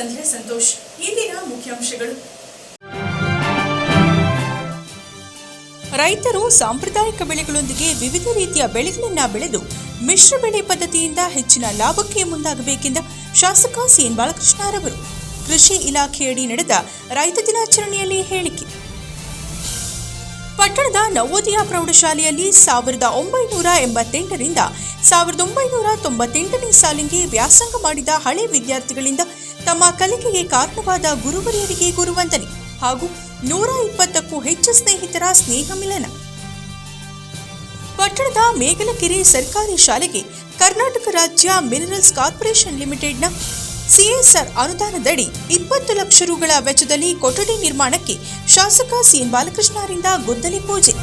ಸಂಧ್ಯಾ ಸಂತೋಷ್ ಇಂದಿನ ಮುಖ್ಯಾಂಶಗಳು. ರೈತರು ಸಾಂಪ್ರದಾಯಿಕ ಬೆಳೆಗಳೊಂದಿಗೆ ವಿವಿಧ ರೀತಿಯ ಬೆಳೆಗಳನ್ನು ಬೆಳೆದು ಮಿಶ್ರ ಬೆಳೆ ಪದ್ಧತಿಯಿಂದ ಹೆಚ್ಚಿನ ಲಾಭಕ್ಕೆ ಮುಂದಾಗಬೇಕೆಂದ ಶಾಸಕ ಸಿಎನ್ ಬಾಲಕೃಷ್ಣರವರು ಕೃಷಿ ಇಲಾಖೆಯಡಿ ನಡೆದ ರೈತ ದಿನಾಚರಣೆಯಲ್ಲಿ ಹೇಳಿಕೆ. ಪಟ್ಟಣದ ನವೋದಯ ಪ್ರೌಢಶಾಲೆಯಲ್ಲಿ ಸಾವಿರದ ಒಂಬೈನೂರ ಎಂಬತ್ತೆಂಟರಿಂದ ಸಾವಿರದ ಒಂಬೈನೂರ ತೊಂಬತ್ತೆಂಟನೇ ಸಾಲಿಗೆ ವ್ಯಾಸಂಗ ಮಾಡಿದ ಹಳೆ ವಿದ್ಯಾರ್ಥಿಗಳಿಂದ ತಮ್ಮ ಕಲಿಕೆಗೆ ಕಾರಣವಾದ ಗುರುವರಿಯರಿಗೆ ಗುರುವಂದನೆ ಹಾಗೂ ನೂರ ಇಪ್ಪತ್ತಕ್ಕೂ ಹೆಚ್ಚು ಸ್ನೇಹಿತರ ಸ್ನೇಹ ಮಿಲನ. ಪಟ್ಟಣದ ಮೇಗಲಕೆರೆ ಸರ್ಕಾರಿ ಶಾಲೆಗೆ ಕರ್ನಾಟಕ ರಾಜ್ಯ ಮಿನರಲ್ಸ್ ಕಾರ್ಪೊರೇಷನ್ ಲಿಮಿಟೆಡ್ನ ಸಿಎಸ್ಆರ್ ಅನುದಾನದಡಿ ಇಪ್ಪತ್ತು ಲಕ್ಷ ರುಗಳ ವೆಚ್ಚದಲ್ಲಿ ಕೊಠಡಿ ನಿರ್ಮಾಣಕ್ಕೆ ಶಾಸಕ ಸಿಎನ್ ಬಾಲಕೃಷ್ಣರಿಂದ ಗುದ್ದಲಿ ಪೂಜೆ.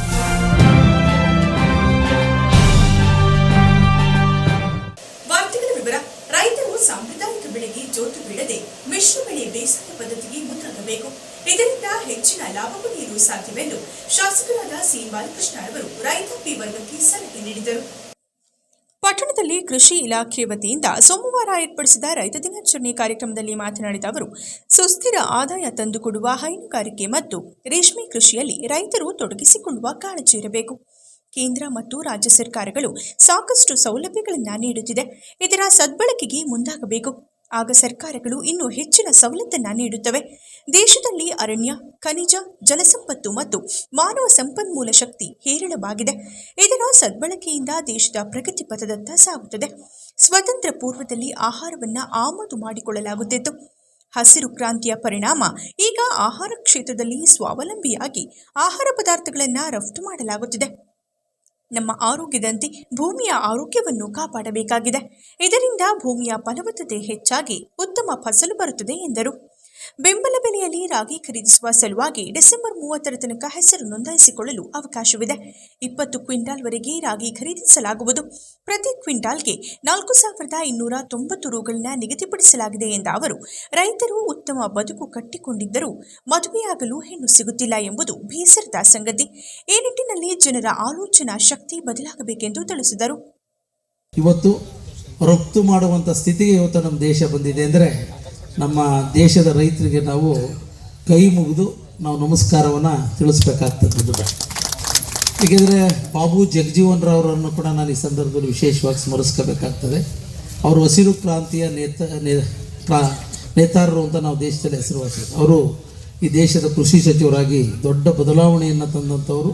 ಸಲಹೆ ಪಟ್ಟಣದಲ್ಲಿ ಕೃಷಿ ಇಲಾಖೆ ವತಿಯಿಂದ ಸೋಮವಾರ ಏರ್ಪಡಿಸಿದ ರೈತ ದಿನಾಚರಣೆ ಕಾರ್ಯಕ್ರಮದಲ್ಲಿ ಮಾತನಾಡಿದ ಅವರು, ಸುಸ್ಥಿರ ಆದಾಯ ತಂದುಕೊಡುವ ಹೈನುಗಾರಿಕೆ ಮತ್ತು ರೇಷ್ಮೆ ಕೃಷಿಯಲ್ಲಿ ರೈತರು ತೊಡಗಿಸಿಕೊಳ್ಳುವ ಕಾಳಜಿ ಇರಬೇಕು. ಕೇಂದ್ರ ಮತ್ತು ರಾಜ್ಯ ಸರ್ಕಾರಗಳು ಸಾಕಷ್ಟು ಸೌಲಭ್ಯಗಳನ್ನು ನೀಡುತ್ತಿದೆ. ಇದರ ಸದ್ಬಳಕೆಗೆ ಮುಂದಾಗಬೇಕು. ಆಗ ಸರ್ಕಾರಗಳು ಇನ್ನೂ ಹೆಚ್ಚಿನ ಸವಲತ್ತನ್ನು ನೀಡುತ್ತವೆ. ದೇಶದಲ್ಲಿ ಅರಣ್ಯ, ಖನಿಜ, ಜಲಸಂಪತ್ತು ಮತ್ತು ಮಾನವ ಸಂಪನ್ಮೂಲ ಶಕ್ತಿ ಹೇರಳವಾಗಿದೆ. ಇದರ ಸದ್ಬಳಕೆಯಿಂದ ದೇಶದ ಪ್ರಗತಿ ಪಥದತ್ತ ಸಾಗುತ್ತದೆ. ಸ್ವತಂತ್ರ ಪೂರ್ವದಲ್ಲಿ ಆಹಾರವನ್ನು ಆಮದು ಮಾಡಿಕೊಳ್ಳಲಾಗುತ್ತಿತ್ತು. ಹಸಿರು ಕ್ರಾಂತಿಯ ಪರಿಣಾಮ ಈಗ ಆಹಾರ ಕ್ಷೇತ್ರದಲ್ಲಿ ಸ್ವಾವಲಂಬಿಯಾಗಿ ಆಹಾರ ಪದಾರ್ಥಗಳನ್ನು ರಫ್ತು ಮಾಡಲಾಗುತ್ತಿದೆ. ನಮ್ಮ ಆರೋಗ್ಯದಂತೆ ಭೂಮಿಯ ಆರೋಗ್ಯವನ್ನು ಕಾಪಾಡಬೇಕಾಗಿದೆ. ಇದರಿಂದ ಭೂಮಿಯ ಫಲವತ್ತತೆ ಹೆಚ್ಚಾಗಿ ಉತ್ತಮ ಫಸಲು ಬರುತ್ತದೆ ಎಂದರು. ಬೆಂಬಲ ಬೆಲೆಯಲ್ಲಿ ರಾಗಿ ಖರೀದಿಸುವ ಸಲುವಾಗಿ ಡಿಸೆಂಬರ್ ಮೂವತ್ತರ ತನಕ ಹೆಸರು ನೋಂದಾಯಿಸಿಕೊಳ್ಳಲು ಅವಕಾಶವಿದೆ. ಇಪ್ಪತ್ತು ಕ್ವಿಂಟಾಲ್ವರೆಗೆ ರಾಗಿ ಖರೀದಿಸಲಾಗುವುದು. ಪ್ರತಿ ಕ್ವಿಂಟಾಲ್ಗೆ ನಾಲ್ಕು ಸಾವಿರದ ಇನ್ನೂರ ತೊಂಬತ್ತು ರುಗಳನ್ನ ನಿಗದಿಪಡಿಸಲಾಗಿದೆ ಎಂದ ಅವರು, ರೈತರು ಉತ್ತಮ ಬದುಕು ಕಟ್ಟಿಕೊಂಡಿದ್ದರೂ ಮದುವೆಯಾಗಲು ಹೆಣ್ಣು ಸಿಗುತ್ತಿಲ್ಲ ಎಂಬುದು ಬೇಸರದ ಸಂಗತಿ. ಈ ನಿಟ್ಟಿನಲ್ಲಿ ಜನರ ಆಲೋಚನಾ ಶಕ್ತಿ ಬದಲಾಗಬೇಕೆಂದು ತಿಳಿಸಿದರು. ಇವತ್ತು ರಫ್ತು ಮಾಡುವಂಥ ಸ್ಥಿತಿಗೆ ಇವತ್ತು ನಮ್ಮ ದೇಶ ಬಂದಿದೆ. ಅಂದರೆ ನಮ್ಮ ದೇಶದ ರೈತರಿಗೆ ನಾವು ಕೈ ಮುಗಿದು ನಾವು ನಮಸ್ಕಾರವನ್ನು ತಿಳಿಸ್ಬೇಕಾಗ್ತದೆ. ಏಕೆಂದರೆ ಬಾಬು ಜಗಜೀವನ್ ರಾವ್ರನ್ನು ಕೂಡ ನಾನು ಈ ಸಂದರ್ಭದಲ್ಲಿ ವಿಶೇಷವಾಗಿ ಸ್ಮರಿಸ್ಕೋಬೇಕಾಗ್ತದೆ. ಅವರು ಹಸಿರು ಕ್ರಾಂತಿಯ ನೇತ ನೇತಾರರು ಅಂತ ನಾವು ದೇಶದಲ್ಲಿ ಹೆಸರುವಾಸಿ. ಅವರು ಈ ದೇಶದ ಕೃಷಿ ಸಚಿವರಾಗಿ ದೊಡ್ಡ ಬದಲಾವಣೆಯನ್ನು ತಂದಂಥವರು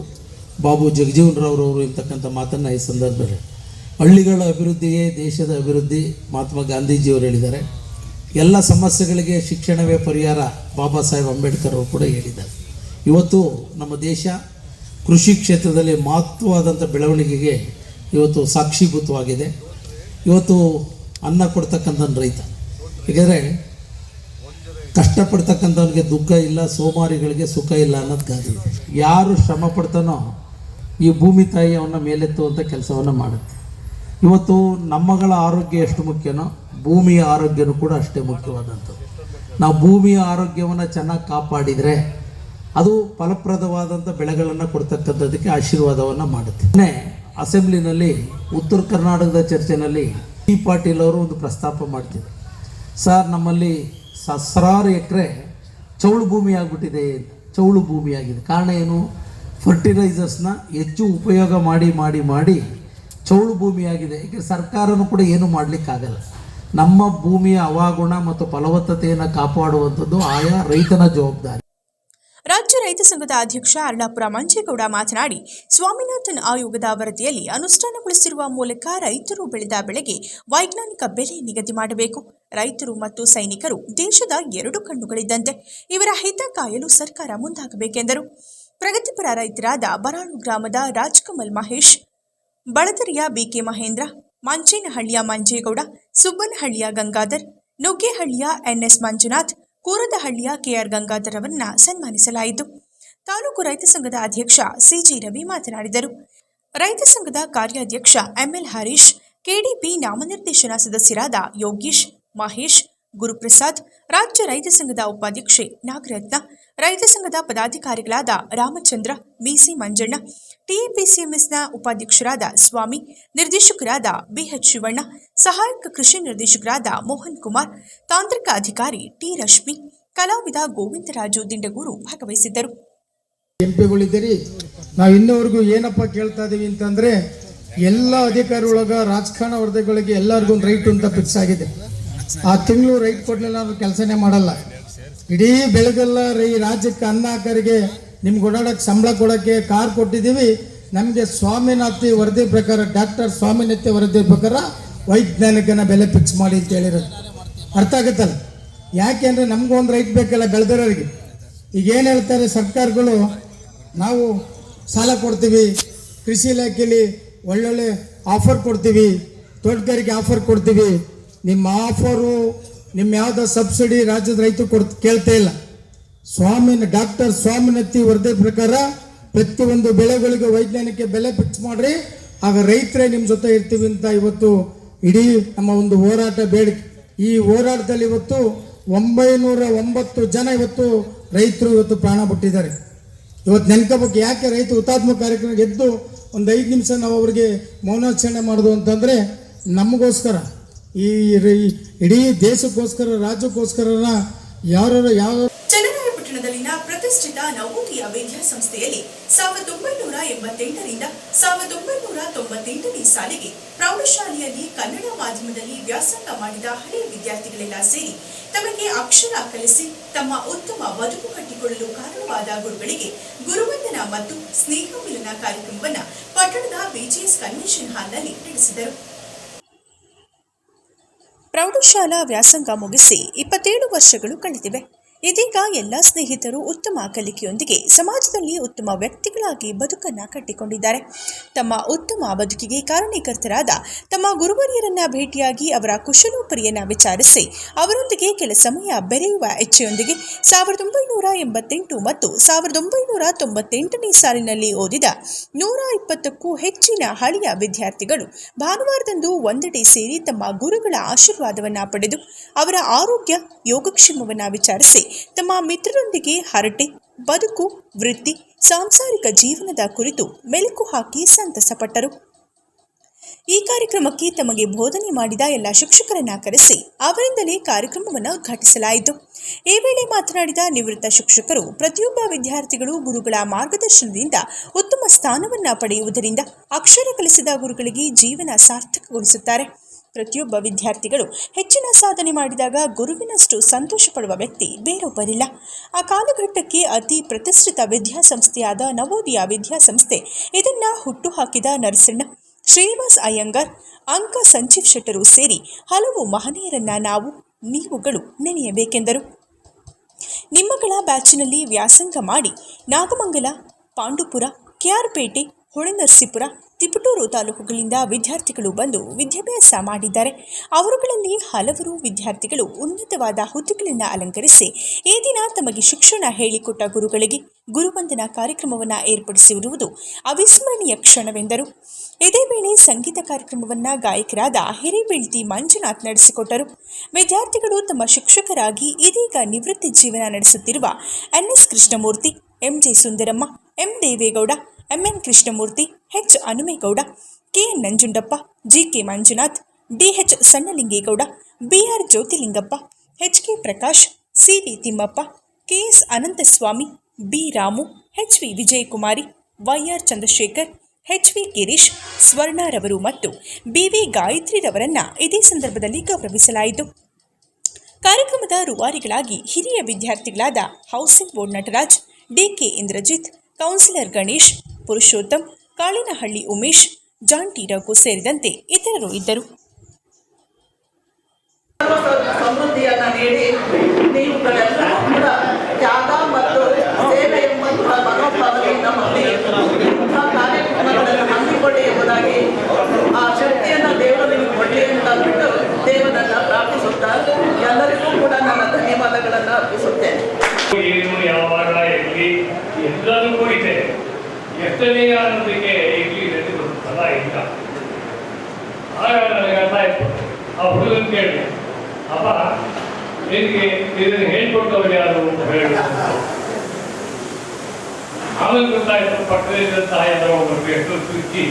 ಬಾಬು ಜಗಜೀವನ್ ರಾವ್ರವರು ಇರ್ತಕ್ಕಂಥ ಮಾತನ್ನು ಈ ಸಂದರ್ಭದಲ್ಲಿ. ಹಳ್ಳಿಗಳ ಅಭಿವೃದ್ಧಿಯೇ ದೇಶದ ಅಭಿವೃದ್ಧಿ. ಮಹಾತ್ಮ ಗಾಂಧೀಜಿಯವರು ಹೇಳಿದ್ದಾರೆ. ಎಲ್ಲ ಸಮಸ್ಯೆಗಳಿಗೆ ಶಿಕ್ಷಣವೇ ಪರಿಹಾರ ಬಾಬಾ ಸಾಹೇಬ್ ಅಂಬೇಡ್ಕರ್ ಅವರು ಕೂಡ ಹೇಳಿದ್ದಾರೆ. ಇವತ್ತು ನಮ್ಮ ದೇಶ ಕೃಷಿ ಕ್ಷೇತ್ರದಲ್ಲಿ ಮಹತ್ವವಾದಂಥ ಬೆಳವಣಿಗೆಗೆ ಇವತ್ತು ಸಾಕ್ಷೀಭೂತವಾಗಿದೆ. ಇವತ್ತು ಅನ್ನ ಕೊಡ್ತಕ್ಕಂಥ ರೈತ. ಏಕೆಂದರೆ ಕಷ್ಟಪಡ್ತಕ್ಕಂಥವ್ರಿಗೆ ದುಃಖ ಇಲ್ಲ, ಸೋಮಾರಿಗಳಿಗೆ ಸುಖ ಇಲ್ಲ ಅನ್ನೋದು ಗಾದೆ ಯಾರು ಶ್ರಮ ಪಡ್ತಾನೋ ಈ ಭೂಮಿ ತಾಯಿ ಅವನ್ನ ಮೇಲೆತ್ತುವಂಥ ಕೆಲಸವನ್ನು ಮಾಡುತ್ತೆ. ಇವತ್ತು ನಮ್ಮಗಳ ಆರೋಗ್ಯ ಎಷ್ಟು ಮುಖ್ಯನೋ ಭೂಮಿಯ ಆರೋಗ್ಯನೂ ಕೂಡ ಅಷ್ಟೇ ಮುಖ್ಯವಾದಂಥದ್ದು. ನಾವು ಭೂಮಿಯ ಆರೋಗ್ಯವನ್ನು ಚೆನ್ನಾಗಿ ಕಾಪಾಡಿದರೆ ಅದು ಫಲಪ್ರದವಾದಂಥ ಬೆಳೆಗಳನ್ನು ಕೊಡ್ತಕ್ಕಂಥದ್ದಕ್ಕೆ ಆಶೀರ್ವಾದವನ್ನು ಮಾಡುತ್ತೆ. ಅಸೆಂಬ್ಲಿನಲ್ಲಿ ಉತ್ತರ ಕರ್ನಾಟಕದ ಚರ್ಚೆನಲ್ಲಿ ಟಿ ಪಾಟೀಲ್ ಅವರು ಒಂದು ಪ್ರಸ್ತಾಪ ಮಾಡ್ತಿದ್ರು. ಸರ್, ನಮ್ಮಲ್ಲಿ ಸಹಸ್ರಾರು ಎಕರೆ ಚೌಳು ಭೂಮಿ ಆಗಿಬಿಟ್ಟಿದೆ. ಚೌಳು ಭೂಮಿ ಆಗಿದೆ. ಕಾರಣ ಏನು? ಫರ್ಟಿಲೈಸರ್ಸ್ನ ಹೆಚ್ಚು ಉಪಯೋಗ ಮಾಡಿ ಮಾಡಿ ಮಾಡಿ ಚೌಳು ಭೂಮಿಯಾಗಿದೆ ಸರ್ಕಾರವೂ ಸರ್ಕಾರನೂ ಕೂಡ ಏನು ಮಾಡಲಿಕ್ಕಾಗಲ್ಲ. ನಮ್ಮ ಭೂಮಿಯ ಹವಾಗುಣ ಮತ್ತು ಫಲವತ್ತತೆಯನ್ನು ಕಾಪಾಡುವಂಥದ್ದು ಆಯಾ ರೈತನ ಜವಾಬ್ದಾರಿ. ರಾಜ್ಯ ರೈತ ಸಂಘದ ಅಧ್ಯಕ್ಷ ಅರ್ಣಾಪುರ ಮಂಜೇಗೌಡ ಮಾತನಾಡಿ, ಸ್ವಾಮಿನಾಥನ್ ಆಯೋಗದ ವರದಿಯಲ್ಲಿ ಅನುಷ್ಠಾನಗೊಳಿಸಿರುವ ಮೂಲಕ ರೈತರು ಬೆಳೆದ ಬೆಳೆಗೆ ವೈಜ್ಞಾನಿಕ ಬೆಲೆ ನಿಗದಿ ಮಾಡಬೇಕು. ರೈತರು ಮತ್ತು ಸೈನಿಕರು ದೇಶದ ಎರಡು ಕಣ್ಣುಗಳಿದ್ದಂತೆ ಇವರ ಹಿತ ಕಾಯಲು ಸರ್ಕಾರ ಮುಂದಾಗಬೇಕೆಂದರು. ಪ್ರಗತಿಪರ ರೈತರಾದ ಬರಾಳು ಗ್ರಾಮದ ರಾಜ್ಕಮಲ್ ಮಹೇಶ್ ಬಳದರಿಯ ಬಿಕೆ ಮಹೇಂದ್ರ ಮಂಚೇನಹಳ್ಳಿಯ ಮಂಜೇಗೌಡ, ಸುಬ್ಬನಹಳ್ಳಿಯ ಗಂಗಾಧರ್, ನುಗ್ಗೇಹಳ್ಳಿಯ ಎನ್ಎಸ್ ಮಂಜುನಾಥ್, ಕೂರದಹಳ್ಳಿಯ ಕೆಆರ್ ಗಂಗಾಧರ್ ಅವರನ್ನ ಸನ್ಮಾನಿಸಲಾಯಿತು. ತಾಲೂಕು ರೈತ ಸಂಘದ ಅಧ್ಯಕ್ಷ ಸಿಜಿ ರವಿ ಮಾತನಾಡಿದರು. ರೈತ ಸಂಘದ ಕಾರ್ಯಾಧ್ಯಕ್ಷ ಎಂಎಲ್ ಹರೀಶ್ ಕೆಡಿಪಿ ನಾಮನಿರ್ದೇಶನ ಸದಸ್ಯರಾದ ಯೋಗೀಶ್, ಮಹೇಶ್, ಗುರುಪ್ರಸಾದ್, ರಾಜ್ಯ ರೈತ ಸಂಘದ ಉಪಾಧ್ಯಕ್ಷೆ ನಾಗರತ್ನ ರೈತ ಸಂಘದ ಪದಾಧಿಕಾರಿಗಳಾದ ರಾಮಚಂದ್ರ ಬಿಸಿ ಮಂಜಣ್ಣ, ಟಿಎಪಿಸಿಎಂಎಸ್ನ ಉಪಾಧ್ಯಕ್ಷರಾದ ಸ್ವಾಮಿ, ನಿರ್ದೇಶಕರಾದ ಬಿಎಚ್ ಶಿವಣ್ಣ, ಸಹಾಯಕ ಕೃಷಿ ನಿರ್ದೇಶಕರಾದ ಮೋಹನ್ ಕುಮಾರ್, ತಾಂತ್ರಿಕ ಅಧಿಕಾರಿ ಟಿ ರಶ್ಮಿ ಕಲಾವಿದ ಗೋವಿಂದರಾಜು ದಿಂಡಗೂರು ಭಾಗವಹಿಸಿದ್ದರು. ಎಂಪಿಗಳಿದ್ದೀರಿ ನಾವು ಇನ್ನೂವರೆಗೂ ಏನಪ್ಪ ಕೇಳ್ತಾ ಇದೀವಿ ಅಂತಂದ್ರೆ, ಎಲ್ಲ ಅಧಿಕಾರಿಗಳೊಳಗ ರಾಜಕಾರಣ ವರ್ಗಗಳಿಗೆ ಎಲ್ಲರಿಗೂ ರೈಟ್ ಅಂತ ಫಿಕ್ಸ್ ಆಗಿದೆ. ಆ ತಿಂಗಳು ರೈಟ್ ಕೊಡ್ಲಿಲ್ಲ ಅಂದ್ರೆ ಕೆಲಸನೇ ಮಾಡಲ್ಲ. ಇಡೀ ಬೆಳಗೆಲ್ಲ ಈ ರಾಜ್ಯಕ್ಕೆ ಅನ್ನ ಹಾಕರಿಗೆ ನಿಮ್ಗೆ ಓಡಾಡಕ್ಕೆ ಸಂಬಳ ಕೊಡೋಕ್ಕೆ ಕಾರ್ ಕೊಟ್ಟಿದ್ದೀವಿ. ನಮಗೆ ಸ್ವಾಮಿನಾಥಿ ವರದಿ ಪ್ರಕಾರ, ಡಾಕ್ಟರ್ ಸ್ವಾಮಿನಾಥಿ ವರದಿ ಪ್ರಕಾರ ವೈಜ್ಞಾನಿಕನ ಬೆಲೆ ಫಿಕ್ಸ್ ಮಾಡಿ ಅಂತ ಹೇಳಿರೋದು. ಅರ್ಥ ಆಗುತ್ತಲ್ಲ? ಯಾಕೆ ಅಂದರೆ ನಮಗೂ ಒಂದು ರೈಟ್ ಬೇಕಲ್ಲ ಬೆಳೆದಿರೋರಿಗೆ. ಈಗ ಏನು ಹೇಳ್ತಾರೆ ಸರ್ಕಾರಗಳು? ನಾವು ಸಾಲ ಕೊಡ್ತೀವಿ, ಕೃಷಿ ಇಲಾಖೆಯಲ್ಲಿ ಒಳ್ಳೊಳ್ಳೆ ಆಫರ್ ಕೊಡ್ತೀವಿ, ತೋಟಗಾರಿಕೆ ಆಫರ್ ಕೊಡ್ತೀವಿ. ನಿಮ್ಮ ಆಫರು ನಿಮ್ಮ ಯಾವುದೋ ಸಬ್ಸಿಡಿ ರಾಜ್ಯದ ರೈತರು ಕೊಡ್ ಕೇಳ್ತಾ ಇಲ್ಲ. ಸ್ವಾಮಿನ, ಡಾಕ್ಟರ್ ಸ್ವಾಮಿನತ್ತಿ ವರದಿ ಪ್ರಕಾರ ಪ್ರತಿಯೊಂದು ಬೆಳೆಗಳಿಗೆ ವೈಜ್ಞಾನಿಕ ಬೆಲೆ ಫಿಕ್ಸ್ ಮಾಡ್ರಿ. ಆಗ ರೈತರೇ ನಿಮ್ಮ ಜೊತೆ ಇರ್ತೀವಿ ಅಂತ ಇವತ್ತು ಇಡೀ ನಮ್ಮ ಒಂದು ಹೋರಾಟ ಬೇಡಿಕೆ. ಈ ಹೋರಾಟದಲ್ಲಿ ಇವತ್ತು ಒಂಬೈನೂರ ಒಂಬತ್ತು ಜನ ಇವತ್ತು ರೈತರು ಇವತ್ತು ಪ್ರಾಣ ಬಿಟ್ಟಿದ್ದಾರೆ. ಇವತ್ತು ನೆನ್ಕೋಬೇಕು ಯಾಕೆ ರೈತ ಹುತಾತ್ಮ ಕಾರ್ಯಕ್ರಮ ಗೆದ್ದು ಒಂದು ಐದು ನಿಮಿಷ ನಾವು ಅವರಿಗೆ ಮೌನಾಚರಣೆ ಮಾಡೋದು ಅಂತಂದರೆ ನಮಗೋಸ್ಕರ. ಈ ಇಡೀ ದೇಶಕ್ಕೋಸ್ಕರ ರಾಜ್ಯಕ್ಕೋಸ್ಕರ ಯಾರು ಯಾವ ಚನ್ನರಾಯಪಟ್ಟಣದಲ್ಲಿನ ಪ್ರತಿಷ್ಠಿತ ನವೋದಯ ವಿದ್ಯಾಸಂಸ್ಥೆಯಲ್ಲಿ ಸಾವಿರದ ಒಂಬೈನೂರ ಎಂಬತ್ತೆಂಟರಿಂದ ಸಾವಿರದ ಒಂಬೈನೂರ ತೊಂಬತ್ತೆಂಟನೇ ಸಾಲಿಗೆ ಪ್ರೌಢಶಾಲೆಯಲ್ಲಿ ಕನ್ನಡ ಮಾಧ್ಯಮದಲ್ಲಿ ವ್ಯಾಸಂಗ ಮಾಡಿದ ಹಳೆಯ ವಿದ್ಯಾರ್ಥಿಗಳೆಲ್ಲ ಸೇರಿ ತಮಗೆ ಅಕ್ಷರ ಕಲಿಸಿ, ತಮ್ಮ ಉತ್ತಮ ಬದುಕು ಕಟ್ಟಿಕೊಳ್ಳಲು ಕಾರಣವಾದ ಗುರುಗಳಿಗೆ ಗುರುವಂದನ ಮತ್ತು ಸ್ನೇಹ ಮಿಲನ ಕಾರ್ಯಕ್ರಮವನ್ನು ಪಟ್ಟಣದ ಬಿಜಿಎಸ್ ಕನ್ವೆನ್ಷನ್ ಹಾಲ್ನಲ್ಲಿ ನಡೆಸಿದರು. ಪ್ರೌಢಶಾಲಾ ವ್ಯಾಸಂಗ ಮುಗಿಸಿ ಇಪ್ಪತ್ತೇಳು ವರ್ಷಗಳು ಕಳೆದಿವೆ. ಇದೀಗ ಎಲ್ಲ ಸ್ನೇಹಿತರು ಉತ್ತಮ ಕಲಿಕೆಯೊಂದಿಗೆ ಸಮಾಜದಲ್ಲಿ ಉತ್ತಮ ವ್ಯಕ್ತಿಗಳಾಗಿ ಬದುಕನ್ನ ಕಟ್ಟಿಕೊಂಡಿದ್ದಾರೆ. ತಮ್ಮ ಉತ್ತಮ ಬದುಕಿಗೆ ಕಾರಣೀಕರ್ತರಾದ ತಮ್ಮ ಗುರುವರಿಯರನ್ನ ಭೇಟಿಯಾಗಿ ಅವರ ಕುಶಲೋಪರಿಯನ್ನ ವಿಚಾರಿಸಿ ಅವರೊಂದಿಗೆ ಕೆಲ ಸಮಯ ಬೆರೆಯುವ ಇಚ್ಛೆಯೊಂದಿಗೆ ಸಾವಿರದ ಒಂಬೈನೂರ ಎಂಬತ್ತೆಂಟು ಮತ್ತು ಸಾವಿರದ ಒಂಬೈನೂರ ತೊಂಬತ್ತೆಂಟನೇ ಸಾಲಿನಲ್ಲಿ ಓದಿದ ನೂರ ಇಪ್ಪತ್ತಕ್ಕೂ ಹೆಚ್ಚಿನ ಹಳೆಯ ವಿದ್ಯಾರ್ಥಿಗಳು ಭಾನುವಾರದಂದು ಒಂದೆಡೆ ಸೇರಿ ತಮ್ಮ ಗುರುಗಳ ಆಶೀರ್ವಾದವನ್ನ ಪಡೆದು ಅವರ ಆರೋಗ್ಯ ಯೋಗಕ್ಷೇಮವನ್ನ ವಿಚಾರಿಸಿ ತಮ್ಮ ಮಿತ್ರರೊಂದಿಗೆ ಹರಟೆ, ಬದುಕು, ವೃತ್ತಿ, ಸಾಂಸಾರಿಕ ಜೀವನದ ಕುರಿತು ಮೆಲುಕು ಹಾಕಿ ಸಂತಸಪಟ್ಟರು. ಈ ಕಾರ್ಯಕ್ರಮಕ್ಕೆ ತಮಗೆ ಬೋಧನೆ ಮಾಡಿದ ಎಲ್ಲ ಶಿಕ್ಷಕರನ್ನ ಕರೆಸಿ ಅವರಿಂದಲೇ ಕಾರ್ಯಕ್ರಮವನ್ನು ಉದ್ಘಾಟಿಸಲಾಯಿತು ಈ ವೇಳೆ ಮಾತನಾಡಿದ ನಿವೃತ್ತ ಶಿಕ್ಷಕರು, ಪ್ರತಿಯೊಬ್ಬ ವಿದ್ಯಾರ್ಥಿಗಳು ಗುರುಗಳ ಮಾರ್ಗದರ್ಶನದಿಂದ ಉತ್ತಮ ಸ್ಥಾನವನ್ನ ಪಡೆಯುವುದರಿಂದ ಅಕ್ಷರ ಕಲಿಸಿದ ಗುರುಗಳಿಗೆ ಜೀವನ ಸಾರ್ಥಕಗೊಳಿಸುತ್ತಾರೆ. ಪ್ರತಿಯೊಬ್ಬ ವಿದ್ಯಾರ್ಥಿಗಳು ಹೆಚ್ಚಿನ ಸಾಧನೆ ಮಾಡಿದಾಗ ಗುರುವಿನಷ್ಟು ಸಂತೋಷ ಪಡುವ ವ್ಯಕ್ತಿ ಬೇರೊಬ್ಬರಿಲ್ಲ. ಆ ಕಾಲಘಟ್ಟಕ್ಕೆ ಅತಿ ಪ್ರತಿಷ್ಠಿತ ವಿದ್ಯಾಸಂಸ್ಥೆಯಾದ ನವೋದಯ ವಿದ್ಯಾಸಂಸ್ಥೆ ಇದನ್ನ ಹುಟ್ಟುಹಾಕಿದ ನರಸಣ್ಣ ಶ್ರೀನಿವಾಸ್ ಅಯ್ಯಂಗಾರ್, ಅಂಕ ಸಂಜೀವ್ ಶೆಟ್ಟರು ಸೇರಿ ಹಲವು ಮಹನೀಯರನ್ನ ನಾವು, ನೀವುಗಳು ನೆನೆಯಬೇಕೆಂದರು. ನಿಮ್ಮಗಳ ಬ್ಯಾಚಿನಲ್ಲಿ ವ್ಯಾಸಂಗ ಮಾಡಿ ನಾಗಮಂಗಲ, ಪಾಂಡುಪುರ, ಕೆಆರ್ಪೇಟೆ, ಹೊಳೆನರಸೀಪುರ ತಿಪಟೂರು ತಾಲೂಕುಗಳಿಂದ ವಿದ್ಯಾರ್ಥಿಗಳು ಬಂದು ವಿದ್ಯಾಭ್ಯಾಸ ಮಾಡಿದ್ದಾರೆ. ಅವರುಗಳಲ್ಲಿ ಹಲವರು ವಿದ್ಯಾರ್ಥಿಗಳು ಉನ್ನತವಾದ ಹುದ್ದೆಗಳನ್ನು ಅಲಂಕರಿಸಿ ಈ ದಿನ ತಮಗೆ ಶಿಕ್ಷಣ ಹೇಳಿಕೊಟ್ಟ ಗುರುಗಳಿಗೆ ಗುರುವಂದನ ಕಾರ್ಯಕ್ರಮವನ್ನು ಏರ್ಪಡಿಸಿರುವುದು ಅವಿಸ್ಮರಣೀಯ ಕ್ಷಣವೆಂದರು. ಇದೇ ವೇಳೆ ಸಂಗೀತ ಕಾರ್ಯಕ್ರಮವನ್ನು ಗಾಯಕರಾದ ಹಿರೇಬೀಳ್ತಿ ಮಂಜುನಾಥ್ ನಡೆಸಿಕೊಟ್ಟರು. ವಿದ್ಯಾರ್ಥಿಗಳು ತಮ್ಮ ಶಿಕ್ಷಕರಾಗಿ ಇದೀಗ ನಿವೃತ್ತಿ ಜೀವನ ನಡೆಸುತ್ತಿರುವ NS Krishnamurthy MJ Sundaramma, M Devegowda MN Krishnamurthy, H. Hanumegowda, K. Nanjundappa GK Manjunath DH Sannalingegowda BR Jyothilingappa, H. K. Prakash CV Thimmappa KS Ananthaswamy, B. Ramu, H. V. Vijayakumari YR Chandrashekar, H. V. Girish, ಸ್ವರ್ಣರವರು ಮತ್ತು B V ಗಾಯತ್ರಿರವರನ್ನ ಇದೇ ಸಂದರ್ಭದಲ್ಲಿ ಗೌರವಿಸಲಾಯಿತು. ಕಾರ್ಯಕ್ರಮದ ರೂವಾರಿಗಳಾಗಿ ಹಿರಿಯ ವಿದ್ಯಾರ್ಥಿಗಳಾದ housing board Nataraj D K Indrajit, councillor Ganesh Purushottam Kalinahalli Umesh Jonty Raghu ಸೇರಿದಂತೆ ಇತರರು ಇದ್ದರು. ಸಮೃದ್ಧಿಯನ್ನು ನೀಡಿ ನೀವುಗಳೆಲ್ಲರೂ ಕೂಡ ತ್ಯಾಗ ಮತ್ತು ಸೇವೆ ಎಂಬಂತಹ ಮನೋಭಾವನೆಯಿಂದ ಮಮ್ಮಿ ಇಂಥ ಕಾರ್ಯಕ್ರಮಗಳನ್ನು ಹಮ್ಮಿಕೊಳ್ಳಿ ಎಂಬುದಾಗಿ ಆ ಶಕ್ತಿಯನ್ನು ದೇವರು ನಿಮಗೆ ಕೊಡಲಿ ಅಂತ ಬಿಟ್ಟು ದೇವರನ್ನು ಪ್ರಾರ್ಥಿಸುತ್ತಾ ಎಲ್ಲರಿಗೂ ಕೂಡ ನನ್ನ ಧನ್ಯವಾದಗಳನ್ನು ಅರ್ಪಿಸುತ್ತೇನೆ ಏನು ಯಾವಾಗ ಎಲ್ಲಿ ಎಲ್ಲದಕ್ಕೂ ಇದೆ ಎಷ್ಟನೇ ಅನ್ನೋದಕ್ಕೆ ಇಲ್ಲಿ ನೆನಪಿರುತ್ತಲ್ಲ ಈಗ? ಆಗ ನನಗೆ ಅರ್ಥ ಆಯ್ತು. ಆ ಹುಡುಗನ್ ಕೇಳಿ. ಅಪ್ಪ, ನಿನಗೆ ಇದನ್ನು ಹೇಳ್ಕೊಟ್ಟವ್ರು ಯಾರು ಅಂತ ಹೇಳಿ. ಆಮೇಲೆ ಗೊತ್ತಾಯ್ತು ಪಕ್ಕದಲ್ಲಿದ್ದಂತಹ ಎಲ್ಲೋ ಒಬ್ಬರು ಎಷ್ಟು ಸೂಚಿ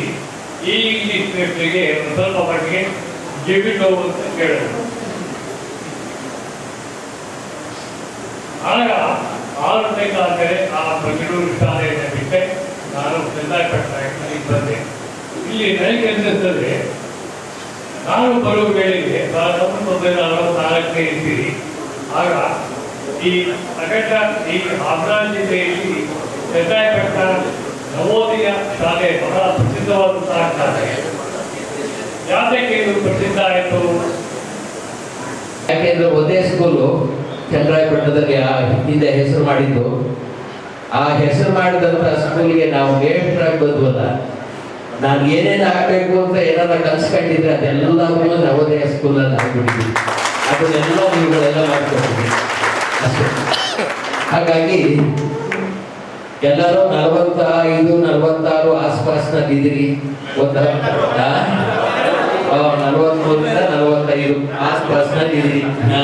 ಈ ಇಂಗ್ಲಿಷ್ ಮೇಟ್ರಿಗೆ ಒಂದು ಸ್ವಲ್ಪ ಮಟ್ಟಿಗೆ ಗೆಬಿಟ್ಟು ಅಂತ ಕೇಳಿದ್ರು. ಆಗ ಆರು ತಿಂಗಳಾದರೆ ಆ ಬೆಂಗಳೂರು ಶಾಲೆಯನ್ನು ಬಿಟ್ಟೆ. ನಾನು ಚಂದಾಪಟ್ಟಣಕ್ಕೆ ಬಂದೆ ಇಲ್ಲಿ ನನಗೆ ಅನಿಸುತ್ತದೆ ನಾನು ಬರುವ ವೇಳೆಗೆ ಸಾವಿರದ ಒಂಬೈನೂರ ನಲವತ್ನಾಲ್ಕನೇ ಇದ್ದೀರಿ ಆಗ ಈ ಅಗಟ ಈ ಹಾಸನ ಜಿಲ್ಲೆಯಲ್ಲಿ ಚಂದಾಪಟ್ಟಣ ನವೋದಯ ಶಾಲೆ ಬಹಳ ಪ್ರಸಿದ್ಧವಾದಂತಹ ಶಾಲೆ. ಯಾತಕ್ಕೆ ಇದು ಪ್ರಸಿದ್ಧ ಆಯಿತು? ಯಾಕೆಂದ್ರೆ ಒಂದೇ ಸ್ಕೂಲು ಚಂದ್ರಾಯಪಟ್ಟಣದಲ್ಲಿ ಆ ಹಿಂದೆ ಹೆಸರು ಮಾಡಿದ್ದು. ಆ ಹೆಸರು ಮಾಡಿದಂಥ ಸ್ಕೂಲಿಗೆ ನಾವು ಮೇಷ್ಟ್ರಾಗಿ ಬಂದ್ವಲ್ಲ ನಾನು ಏನೇನು ಆಗಬೇಕು ಅಂತ ಏನಾರ ಕಲ್ಸ್ಕೊಂಡಿದ್ರೆ ಕಂಡಿದ್ರೆ ಅದೆಲ್ಲವನ್ನೂ ನವೋದಯ ಸ್ಕೂಲಲ್ಲಿ ಹಾಕ್ಬಿಟ್ಟಿದ್ವಿ. ಅದನ್ನೆಲ್ಲ ನೀವುಗಳೆಲ್ಲ ಮಾಡ್ಕೊಡ್ತೀವಿ ಅಷ್ಟೇ. ಹಾಗಾಗಿ ಎಲ್ಲರೂ ನಲವತ್ತ ಐದು ನಲವತ್ತಾರು ಆಸ್ಪಾಸ್ನಲ್ಲಿ ಇದ್ದೀರಿ. ನಲವತ್ಮೂರರಿಂದ ನಲವತ್ತೈದು ಆಸ್ಪಾಸ್ನಲ್ಲಿ ಇದ್ದೀರಿ. ಹಾ?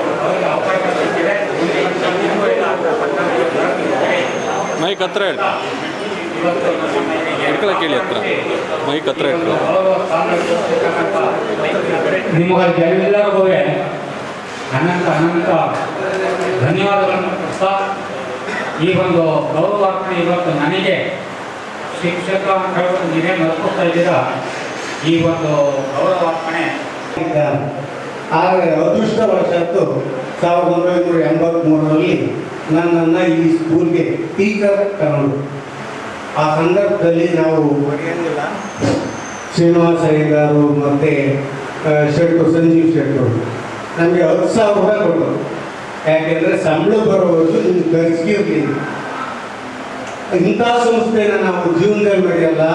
ಮೈಕ್ ಹತ್ರ ಹೇಳಿ. ಇಟ್ಕೊಳ್ಳೋ ಕೇಳಿ ಹತ್ರ. ಮೈಕ್ ಹತ್ರ ನಿಮಗೆಲ್ಲರಿಗೂ ಅನಂತ ಅನಂತ. ಧನ್ಯವಾದಗಳನ್ನು ಕೊಡ್ತಾ. ಈ ಒಂದು ಗೌರವಾರ್ಪಣೆ ಇವತ್ತು ನನಗೆ ಶಿಕ್ಷಕ ಅಂತ ಹೇಳ್ಬಿಟ್ಟು ನೀವೇ ಇದ್ದೀರಾ? ಈ ಒಂದು ಗೌರವಾರ್ಪಣೆ. ಆದರೆ ಅದೃಷ್ಟವಶಾತ್ತು ಸಾವಿರದ ಒಂಬೈನೂರ ಎಂಬತ್ತ್ಮೂರರಲ್ಲಿ ನನ್ನನ್ನು ಈ ಸ್ಕೂಲ್ಗೆ ಟೀಚರ್ ತಗೊಂಡು. ಆ ಸಂದರ್ಭದಲ್ಲಿ ನಾವು ಶ್ರೀನಿವಾಸ ಅಯ್ಯಂಗಾರು ಮತ್ತು ಶೆಟ್ಟು ಸಂಜೀವ್ ಶೆಟ್ಟು ನಮಗೆ ಹತ್ತು ಸಾವಿರ ಕೊಟ್ಟರು. ಯಾಕೆಂದರೆ ಸಂಬಳ ಬರೋದು ನಿಮ್ಗೆ ಖರ್ಚಿಗಿರಲಿಲ್ಲ ಇಂಥ ಸಂಸ್ಥೆನ ನಾವು ಜೀವನದಲ್ಲಿ ಮಾಡಿಯಲ್ಲ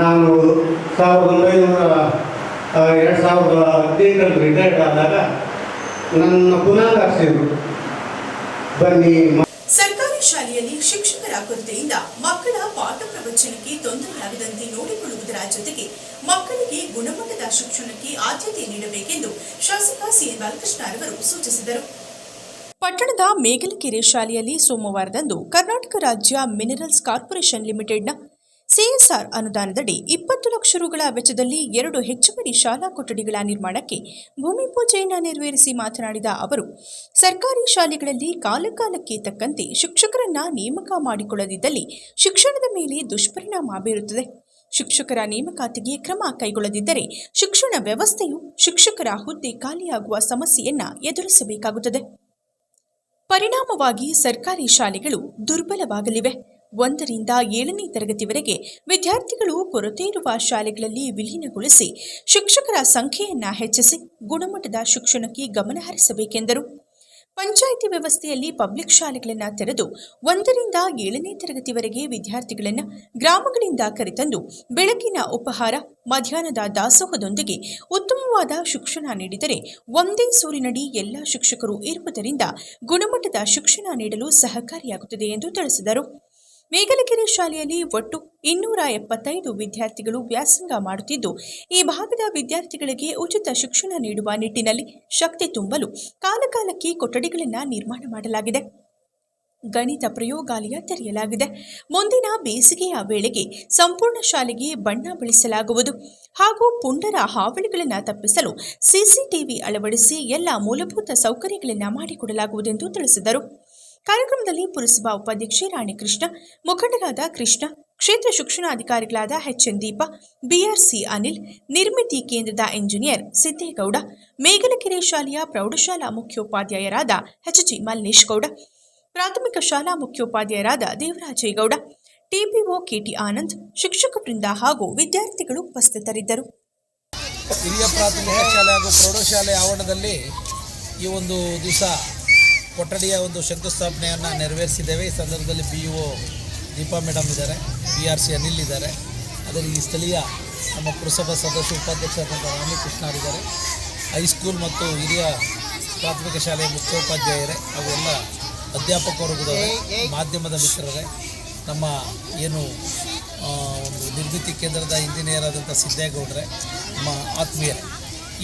ನಾನು ಸಾವಿರದ ಒಂಬೈನೂರ ಎರಡು ಸಾವಿರದ ಹದಿನೈದರಲ್ಲಿ ರಿಟೈರ್ಡ್ ಆದಾಗ ನನ್ನ ಪುನಃ ಕರೆಸಿದ್ರು ಬನ್ನಿ ಸರ್ಕಾರಿ ಶಾಲೆಯಲ್ಲಿ ಶಿಕ್ಷಕರ ಕೊರತೆಯಿಂದ ಮಕ್ಕಳ ಪಾಠ ಪ್ರವಚನಕ್ಕೆ ತೊಂದರೆಯಾಗದಂತೆ ನೋಡಿಕೊಳ್ಳುವುದರ ಜೊತೆಗೆ ಮಕ್ಕಳಿಗೆ ಗುಣಮಟ್ಟದ ಶಿಕ್ಷಣಕ್ಕೆ ಆದ್ಯತೆ ನೀಡಬೇಕೆಂದು ಶಾಸಕ ಸಿಎನ್ ಬಾಲಕೃಷ್ಣರವರು ಸೂಚಿಸಿದರು. ಪಟ್ಟಣದ ಮೇಗಲಕೆರೆ ಶಾಲೆಯಲ್ಲಿ ಸೋಮವಾರದಂದು ಕರ್ನಾಟಕ ರಾಜ್ಯ ಮಿನರಲ್ಸ್ ಕಾರ್ಪೊರೇಷನ್ ಲಿಮಿಟೆಡ್ನ ಸಿಎಸ್ಆರ್ ಅನುದಾನದಡಿ ಇಪ್ಪತ್ತು ಲಕ್ಷ ರುಗಳ ವೆಚ್ಚದಲ್ಲಿ ಎರಡು ಹೆಚ್ಚುವರಿ ಶಾಲಾ ಕೊಠಡಿಗಳ ನಿರ್ಮಾಣಕ್ಕೆ ಭೂಮಿ ಪೂಜೆಯನ್ನು ನೆರವೇರಿಸಿ ಮಾತನಾಡಿದ ಅವರು, ಸರ್ಕಾರಿ ಶಾಲೆಗಳಲ್ಲಿ ಕಾಲಕಾಲಕ್ಕೆ ತಕ್ಕಂತೆ ಶಿಕ್ಷಕರನ್ನ ನೇಮಕ ಮಾಡಿಕೊಳ್ಳದಿದ್ದಲ್ಲಿ ಶಿಕ್ಷಣದ ಮೇಲೆ ದುಷ್ಪರಿಣಾಮ ಬೀರುತ್ತದೆ. ಶಿಕ್ಷಕರ ನೇಮಕಾತಿಗೆ ಕ್ರಮ ಕೈಗೊಳ್ಳದಿದ್ದರೆ ಶಿಕ್ಷಣ ವ್ಯವಸ್ಥೆಯು ಶಿಕ್ಷಕರ ಹುದ್ದೆ ಖಾಲಿಯಾಗುವ ಸಮಸ್ಯೆಯನ್ನ ಎದುರಿಸಬೇಕಾಗುತ್ತದೆ. ಪರಿಣಾಮವಾಗಿ ಸರ್ಕಾರಿ ಶಾಲೆಗಳು ದುರ್ಬಲವಾಗಲಿವೆ. ಒಂದರಿಂದ ಏಳನೇ ತರಗತಿವರೆಗೆ ವಿದ್ಯಾರ್ಥಿಗಳು ಕೊರತೆ ಇರುವ ಶಾಲೆಗಳಲ್ಲಿ ವಿಲೀನಗೊಳಿಸಿ ಶಿಕ್ಷಕರ ಸಂಖ್ಯೆಯನ್ನು ಹೆಚ್ಚಿಸಿ ಗುಣಮಟ್ಟದ ಶಿಕ್ಷಣಕ್ಕೆ ಗಮನ ಹರಿಸಬೇಕೆಂದರು. ಪಂಚಾಯಿತಿ ವ್ಯವಸ್ಥೆಯಲ್ಲಿ ಪಬ್ಲಿಕ್ ಶಾಲೆಗಳನ್ನು ತೆರೆದು ಒಂದರಿಂದ ಏಳನೇ ತರಗತಿವರೆಗೆ ವಿದ್ಯಾರ್ಥಿಗಳನ್ನು ಗ್ರಾಮಗಳಿಂದ ಕರೆತಂದು ಬೆಳಗಿನ ಉಪಹಾರ, ಮಧ್ಯಾಹ್ನದ ದಾಸೋಹದೊಂದಿಗೆ ಉತ್ತಮವಾದ ಶಿಕ್ಷಣ ನೀಡಿದರೆ ಒಂದೇ ಸೂರಿನಡಿ ಎಲ್ಲ ಶಿಕ್ಷಕರು ಇರುವುದರಿಂದ ಗುಣಮಟ್ಟದ ಶಿಕ್ಷಣ ನೀಡಲು ಸಹಕಾರಿಯಾಗುತ್ತದೆ ಎಂದು ತಿಳಿಸಿದರು. ಮೇಗಲಕೆರೆ ಶಾಲೆಯಲ್ಲಿ ಒಟ್ಟು ಇನ್ನೂರ ಎಪ್ಪತ್ತೈದು ವಿದ್ಯಾರ್ಥಿಗಳು ವ್ಯಾಸಂಗ ಮಾಡುತ್ತಿದ್ದು, ಈ ಭಾಗದ ವಿದ್ಯಾರ್ಥಿಗಳಿಗೆ ಉಚಿತ ಶಿಕ್ಷಣ ನೀಡುವ ನಿಟ್ಟಿನಲ್ಲಿ ಶಕ್ತಿ ತುಂಬಲು ಕಾಲಕಾಲಕ್ಕೆ ಕೊಠಡಿಗಳನ್ನು ನಿರ್ಮಾಣ ಮಾಡಲಾಗಿದೆ. ಗಣಿತ ಪ್ರಯೋಗಾಲಯ ತೆರೆಯಲಾಗಿದೆ. ಮುಂದಿನ ಬೇಸಿಗೆಯ ವೇಳೆಗೆ ಸಂಪೂರ್ಣ ಶಾಲೆಗೆ ಬಣ್ಣ ಬಳಸಲಾಗುವುದು. ಹಾಗೂ ಪುಂಡರ ಹಾವಳಿಗಳನ್ನು ತಪ್ಪಿಸಲು ಸಿಸಿಟಿವಿ ಅಳವಡಿಸಿ ಎಲ್ಲ ಮೂಲಭೂತ ಸೌಕರ್ಯಗಳನ್ನು ಮಾಡಿಕೊಡಲಾಗುವುದೆಂದು ತಿಳಿಸಿದರು. ಕಾರ್ಯಕ್ರಮದಲ್ಲಿ ಪುರಸಭಾ ಉಪಾಧ್ಯಕ್ಷೆ ರಾಣಿ ಕೃಷ್ಣ ಮುಖಂಡರಾದ ಕೃಷ್ಣ, ಕ್ಷೇತ್ರ ಶಿಕ್ಷಣಾಧಿಕಾರಿಗಳಾದ ಎಚ್ಎನ್ ದೀಪ ಬಿಆರ್ಸಿ ಅನಿಲ್, ನಿರ್ಮಿತಿ ಕೇಂದ್ರದ ಇಂಜಿನಿಯರ್ ಸಿದ್ದೇಗೌಡ, ಮೇಗಲಕೆರೆ ಶಾಲೆಯ ಪ್ರೌಢಶಾಲಾ ಮುಖ್ಯೋಪಾಧ್ಯಾಯರಾದ ಎಚ್ಜಿ ಮಲ್ಲೇಶ್ ಗೌಡ ಪ್ರಾಥಮಿಕ ಶಾಲಾ ಮುಖ್ಯೋಪಾಧ್ಯಾಯರಾದ ದೇವರಾಜೇಗೌಡ ಟಿಪಿಒ ಕೆಟಿ ಆನಂದ್, ಶಿಕ್ಷಕ ವೃಂದ ಹಾಗೂ ವಿದ್ಯಾರ್ಥಿಗಳು ಉಪಸ್ಥಿತರಿದ್ದರು. ಹಿರಿಯ ಪ್ರಾಥಮಿಕ ಶಾಲೆ ಹಾಗೂ ಪ್ರೌಢಶಾಲೆ ಆವರಣದಲ್ಲಿ ಈ ಒಂದು ದಿವಸ ಕೊಠಡಿಯ ಒಂದು ಶಂಕುಸ್ಥಾಪನೆಯನ್ನು ನೆರವೇರಿಸಿದ್ದೇವೆ. ಈ ಸಂದರ್ಭದಲ್ಲಿ ಪಿ ಯು ದೀಪಾ ಮೇಡಮ್ ಇದ್ದಾರೆ. ಬಿ ಆರ್ ಸಿ ಅನಿಲ್ ಇದ್ದಾರೆ. ಅದೇ ಈ ಸ್ಥಳೀಯ ನಮ್ಮ ಪುರಸಭಾ ಸದಸ್ಯ ಉಪಾಧ್ಯಕ್ಷರಾದಂಥ ರಾಮಕೃಷ್ಣ ಅವರಿದ್ದಾರೆ ಹೈಸ್ಕೂಲ್ ಮತ್ತು ಹಿರಿಯ ಪ್ರಾಥಮಿಕ ಶಾಲೆಯ ಮುಖ್ಯೋಪಾಧ್ಯಾಯರೇ ಹಾಗೂ ಎಲ್ಲ ಅಧ್ಯಾಪಕ ವರ್ಗದವರೇ ಮಾಧ್ಯಮದ ಮಿತ್ರರೇ ನಮ್ಮ ಏನು ಒಂದು ನಿರ್ಮಿತಿ ಕೇಂದ್ರದ ಇಂಜಿನಿಯರ್ ಆದಂಥ ಸಿದ್ದೇಗೌಡ್ರೆ ನಮ್ಮ ಆತ್ಮೀಯರೇ.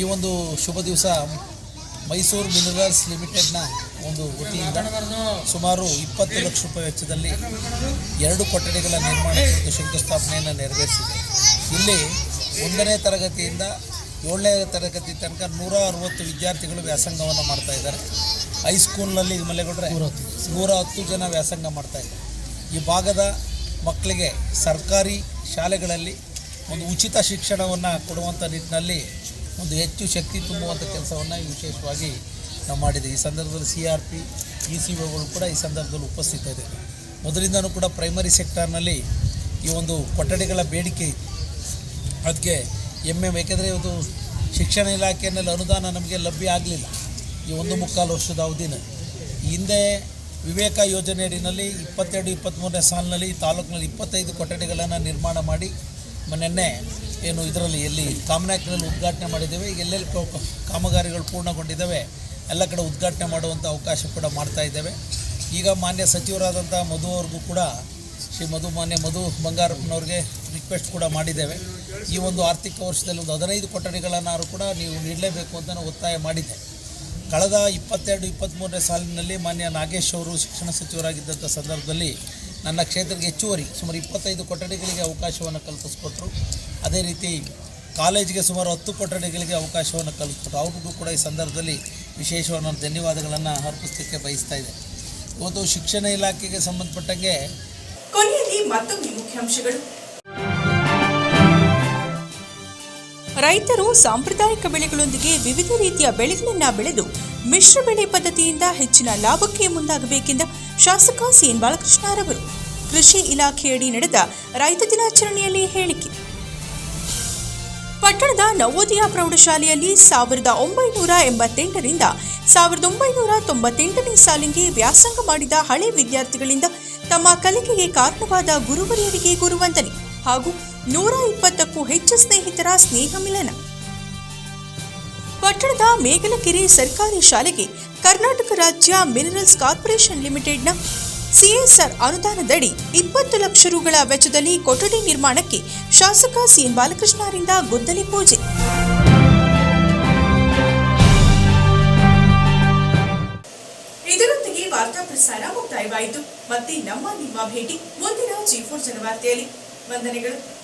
ಈ ಒಂದು ಶುಭ ದಿವಸ ಮೈಸೂರು ಮಿನರಲ್ಸ್ ಲಿಮಿಟೆಡ್ನ ಒಂದು ವೃತ್ತಿಯಿಂದ ಸುಮಾರು ಇಪ್ಪತ್ತು ಲಕ್ಷ ರೂಪಾಯಿ ವೆಚ್ಚದಲ್ಲಿ ಎರಡು ಕೊಠಡಿಗಳ ನಿರ್ಮಾಣ ಮತ್ತು ಶಂಕುಸ್ಥಾಪನೆಯನ್ನು ನೆರವೇರಿಸಿದೆ. ಇಲ್ಲಿ ಒಂದನೇ ತರಗತಿಯಿಂದ ಏಳನೇ ತರಗತಿ ತನಕ ನೂರ ಅರವತ್ತು ವಿದ್ಯಾರ್ಥಿಗಳು ವ್ಯಾಸಂಗವನ್ನು ಮಾಡ್ತಾ ಇದ್ದಾರೆ. ಹೈಸ್ಕೂಲ್ನಲ್ಲಿ ಮಲೆಗೌಡ್ರೆ ನೂರ ಹತ್ತು ಜನ ವ್ಯಾಸಂಗ ಮಾಡ್ತಾ ಇದ್ದಾರೆ. ಈ ಭಾಗದ ಮಕ್ಕಳಿಗೆ ಸರ್ಕಾರಿ ಶಾಲೆಗಳಲ್ಲಿ ಒಂದು ಉಚಿತ ಶಿಕ್ಷಣವನ್ನು ಕೊಡುವಂಥ ನಿಟ್ಟಿನಲ್ಲಿ ಒಂದು ಹೆಚ್ಚು ಶಕ್ತಿ ತುಂಬುವಂಥ ಕೆಲಸವನ್ನು ವಿಶೇಷವಾಗಿ ನಾವು ಮಾಡಿದೆ. ಈ ಸಂದರ್ಭದಲ್ಲಿ C R P E C ಒಗಳು ಕೂಡ ಈ ಸಂದರ್ಭದಲ್ಲಿ ಉಪಸ್ಥಿತರಿದ್ದಾರೆ ಮೊದಲಿಂದನೂ ಕೂಡ ಪ್ರೈಮರಿ ಸೆಕ್ಟರ್ನಲ್ಲಿ ಈ ಒಂದು ಕೊಠಡಿಗಳ ಬೇಡಿಕೆ ಅದಕ್ಕೆ ಎಂ ಏಕೆಂದರೆ ಇವತ್ತು ಶಿಕ್ಷಣ ಇಲಾಖೆಯಲ್ಲಿ ಅನುದಾನ ನಮಗೆ ಲಭ್ಯ ಆಗಲಿಲ್ಲ. ಈ ಒಂದು ಮುಕ್ಕಾಲು ವರ್ಷದ ಅವಧಿನ. ಹಿಂದೆ ವಿವೇಕ ಯೋಜನೆಯಡಿನಲ್ಲಿ ಇಪ್ಪತ್ತೆರಡು ಇಪ್ಪತ್ತ್ಮೂರನೇ ಸಾಲಿನಲ್ಲಿ ತಾಲೂಕಿನಲ್ಲಿ ಇಪ್ಪತ್ತೈದು ಕೊಠಡಿಗಳನ್ನು ನಿರ್ಮಾಣ ಮಾಡಿ ಮೊನ್ನೆ ಏನು ಇದರಲ್ಲಿ ಎಲ್ಲಿ ಕಾಮನಾಕ್ನಲ್ಲಿ ಉದ್ಘಾಟನೆ ಮಾಡಿದ್ದೇವೆ. ಎಲ್ಲೆಲ್ಲಿ ಕಾಮಗಾರಿಗಳು ಪೂರ್ಣಗೊಂಡಿದ್ದಾವೆ ಎಲ್ಲ ಕಡೆ ಉದ್ಘಾಟನೆ ಮಾಡುವಂಥ ಅವಕಾಶ ಕೂಡ ಮಾಡ್ತಾ ಇದ್ದೇವೆ. ಈಗ ಮಾನ್ಯ ಸಚಿವರಾದಂಥ ಮಧು ಅವ್ರಿಗೂ ಕೂಡ ಶ್ರೀ ಮಧು, ಮಾನ್ಯ ಮಧು ಬಂಗಾರಪ್ಪನವ್ರಿಗೆ ರಿಕ್ವೆಸ್ಟ್ ಕೂಡ ಮಾಡಿದ್ದೇವೆ. ಈ ಒಂದು ಆರ್ಥಿಕ ವರ್ಷದಲ್ಲಿ ಒಂದು ಹದಿನೈದು ಕೊಠಡಿಗಳನ್ನಾರು ಕೂಡ ನೀವು ನೀಡಲೇಬೇಕು ಅಂತ ನಾವು ಒತ್ತಾಯ ಮಾಡಿದ್ದೆ. ಕಳೆದ ಇಪ್ಪತ್ತೆರಡು ಇಪ್ಪತ್ತ್ಮೂರನೇ ಸಾಲಿನಲ್ಲಿ ಮಾನ್ಯ ನಾಗೇಶ್ ಅವರು ಶಿಕ್ಷಣ ಸಚಿವರಾಗಿದ್ದಂಥ ಸಂದರ್ಭದಲ್ಲಿ ನನ್ನ ಕ್ಷೇತ್ರಕ್ಕೆ ಹೆಚ್ಚುವರಿ, ಸುಮಾರು ಇಪ್ಪತ್ತೈದು ಕೊಠಡಿಗಳಿಗೆ ಅವಕಾಶವನ್ನು ಕಲ್ಪಿಸ್ಕೊಟ್ರು. ಅದೇ ರೀತಿ ಕಾಲೇಜಿಗೆ ಸುಮಾರು ಹತ್ತು ಕೊಠಡಿಗಳಿಗೆ ಅವಕಾಶವನ್ನು ಕಲ್ಪಿಸ್ಕೊಟ್ರು. ಅವ್ರಿಗೂ ಕೂಡ ಈ ಸಂದರ್ಭದಲ್ಲಿ ವಿಶೇಷವಾದ ನಾನು ಧನ್ಯವಾದಗಳನ್ನು ಅರ್ಪಿಸಲಿಕ್ಕೆ ಬಯಸ್ತಾ ಇದೆ. ಇವತ್ತು ಶಿಕ್ಷಣ ಇಲಾಖೆಗೆ ಸಂಬಂಧಪಟ್ಟಂಗೆ ಕೊನೆಯಲ್ಲಿ ಮತ್ತೊಮ್ಮೆ ಮುಖ್ಯಾಂಶಗಳು. ರೈತರು ಸಾಂಪ್ರದಾಯಿಕ ಬೆಳೆಗಳೊಂದಿಗೆ ವಿವಿಧ ರೀತಿಯ ಬೆಳೆಗಳನ್ನು ಬೆಳೆದು ಮಿಶ್ರ ಬೆಳೆ ಪದ್ಧತಿಯಿಂದ ಹೆಚ್ಚಿನ ಲಾಭಕ್ಕೆ ಮುಂದಾಗಬೇಕೆಂದ ಶಾಸಕ ಸಿಎನ್ ಬಾಲಕೃಷ್ಣರವರು ಕೃಷಿ ಇಲಾಖೆಯಡಿ ನಡೆದ ರೈತ ದಿನಾಚರಣೆಯಲ್ಲಿ ಹೇಳಿಕೆ. ಪಟ್ಟಣದ ನವೋದಯ ಪ್ರೌಢಶಾಲೆಯಲ್ಲಿ ಸಾವಿರದ ಒಂಬೈನೂರ ಎಂಬತ್ತೆಂಟರಿಂದ ಸಾವಿರದ ಒಂಬೈನೂರ ತೊಂಬತ್ತೆಂಟನೇ ಸಾಲಿಗೆ ವ್ಯಾಸಂಗ ಮಾಡಿದ ಹಳೆ ವಿದ್ಯಾರ್ಥಿಗಳಿಂದ ತಮ್ಮ ಕಲಿಕೆಗೆ ಕಾರಣವಾದ ಗುರುವರಿಯರಿಗೆ ಗುರುವಂದನೆ ಹಾಗೂ ನೂರ ಇಪ್ಪತ್ತಕ್ಕೂ ಹೆಚ್ಚು ಸ್ನೇಹಿತರ ಸ್ನೇಹ ಮಿಲನ. ಪಟ್ಟಣದ ಮೇಗಲಕೆರೆ ಸರ್ಕಾರಿ ಶಾಲೆಗೆ ಕರ್ನಾಟಕ ರಾಜ್ಯ ಮಿನರಲ್ಸ್ ಕಾರ್ಪೊರೇಷನ್ ಲಿಮಿಟೆಡ್ನ ಸಿಎಸ್ಆರ್ ಅನುದಾನದಡಿ ಇಪ್ಪತ್ತು ಲಕ್ಷ ರುಗಳ ವೆಚ್ಚದಲ್ಲಿ ಕೊಠಡಿ ನಿರ್ಮಾಣಕ್ಕೆ ಶಾಸಕ ಸಿಎನ್ ಬಾಲಕೃಷ್ಣರಿಂದ ಗುದ್ದಲಿ ಪೂಜೆ. ಇದರೊಂದಿಗೆ ವಾರ್ತಾ ಪ್ರಸಾರ ಮುಕ್ತಾಯವಾಯಿತು. ಮತ್ತೆ ನಮ್ಮ ನಿಮ್ಮ ಭೇಟಿ ಮುಂದಿನ ಜಿ ಫೋರ್ ಜನವಾರ್ತೆಯಲ್ಲಿ. ವಂದನೆಗಳು.